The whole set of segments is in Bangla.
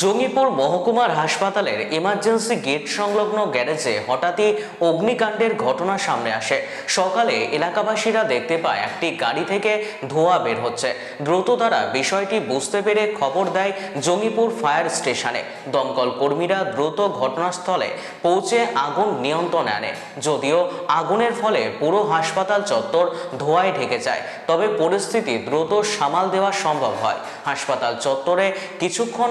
জঙ্গিপুর মহকুমার হাসপাতালের ইমার্জেন্সি গেট সংলগ্ন গ্যারেজে হঠাৎই অগ্নিকাণ্ডের ঘটনা সামনে আসে। সকালে এলাকাবাসীরা দেখতে পায়, একটি গাড়ি থেকে ধোঁয়া বের হচ্ছে। দ্রুত তারা বিষয়টি বুঝতে পেরে খবর দেয় জঙ্গিপুর ফায়ার স্টেশনে। দমকল কর্মীরা দ্রুত ঘটনাস্থলে পৌঁছে আগুন নিয়ন্ত্রণে আনে। যদিও আগুনের ফলে পুরো হাসপাতাল চত্বর ধোঁয়ায় ঢেকে যায়, তবে পরিস্থিতি দ্রুত সামাল দেওয়া সম্ভব হয়। হাসপাতাল চত্বরে কিছুক্ষণ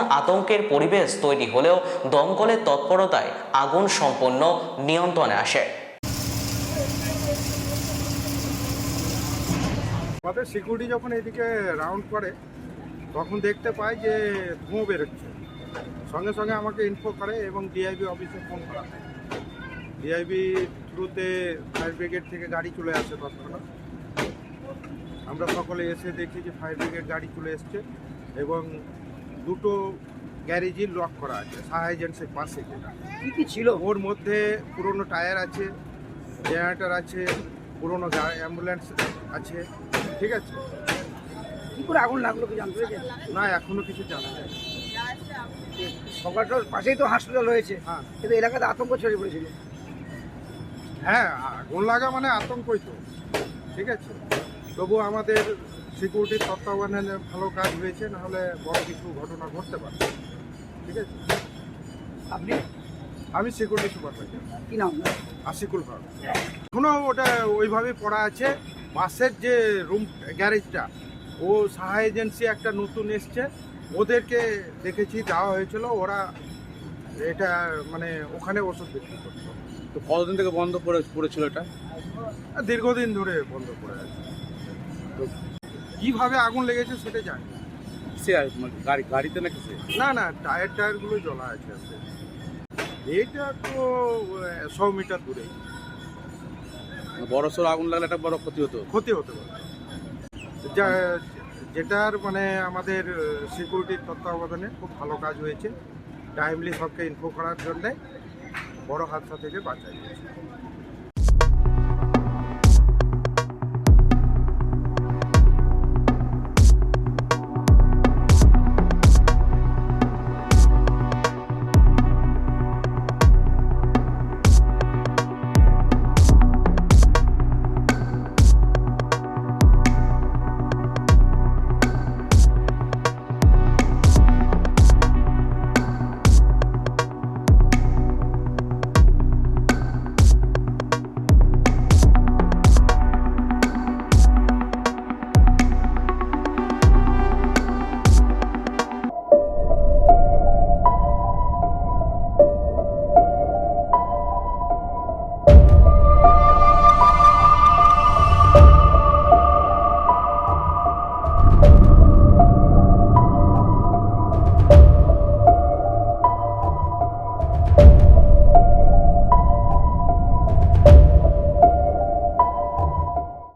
আতঙ্কের পরিবেশ তৈরি হলেও দমকলের তৎপরতায় আগুন সম্পূর্ণ নিয়ন্ত্রণে আসে। আমাদের সিকিউরিটি যখন এদিকে রাউন্ড করে, তখন দেখতে পাই যে ধোঁয়া বেরোচ্ছে। সঙ্গে সঙ্গে আমাকে ইনফো করে এবং ডিআইবি অফিসে ফোন করা ডিআইবি থ্রুতে ফায়ার ব্রিগেড থেকে গাড়ি চলে আসে তৎক্ষণাৎ। আমরা সকলে এসে দেখি যে ফায়ার ব্রিগেড গাড়ি চলে এসছে এবং দুটো গ্যারেজই লক করা আছে সাহা এজেন্সির পাশে যেটা। কি কি ছিল? ওর মধ্যে পুরনো টায়ার আছে জেনারেটার আছে পুরনো অ্যাম্বুলেন্স আছে ঠিক আছে? কি করে আগুন লাগল কি জানতে পেরেছেন? না এখনও কিছু জানা যায়। সকালটার পাশেই তো হাসপাতাল রয়েছে। হ্যাঁ। কিন্তু এলাকাতে আতঙ্ক ছড়িয়ে পড়েছিল। হ্যাঁ আগুন লাগা মানে আতঙ্কই তো ঠিক আছে? তবু আমাদের সিকিউরিটির তত্ত্বাবধানে ভালো কাজ হয়েছে নাহলে বড় কিছু ঘটনা ঘটতে পারে ঠিক আছে? আপনি? আমি সিকিউরিটি সুপারভাইজার কি নাম? আশিকুল হক। ওটা ওইভাবে পড়া আছে। বাসের যে রুম গ্যারেজটা ও সাহা এজেন্সি একটা নতুন এসছে। ওদেরকে দেখেছি দেওয়া হয়েছিল। ওরা এটা মানে ওখানে ওষুধ বিক্রি করতো। তো কতদিন থেকে বন্ধ পড়ে পড়েছিল এটা? দীর্ঘদিন ধরে বন্ধ করে আছে। তো কীভাবে আগুন লেগেছে সেটা জানি না। সে আর মানে গাড়ি গাড়িতে নাকি সে? না না টায়ার টায়ারগুলো জ্বলা আছে আছে এটা তো শো মিটার দূরে মানে বড় সড়ো আগুন লাগলে একটা বড় ক্ষতি হতো। ক্ষতি হতে পারে। যেটার মানে আমাদের সিকিউরিটির তত্ত্বাবধানে খুব ভালো কাজ হয়েছে। টাইমলি সবকে ইনফো করার জন্যে বড় হাদসা থেকে বাঁচা গেছে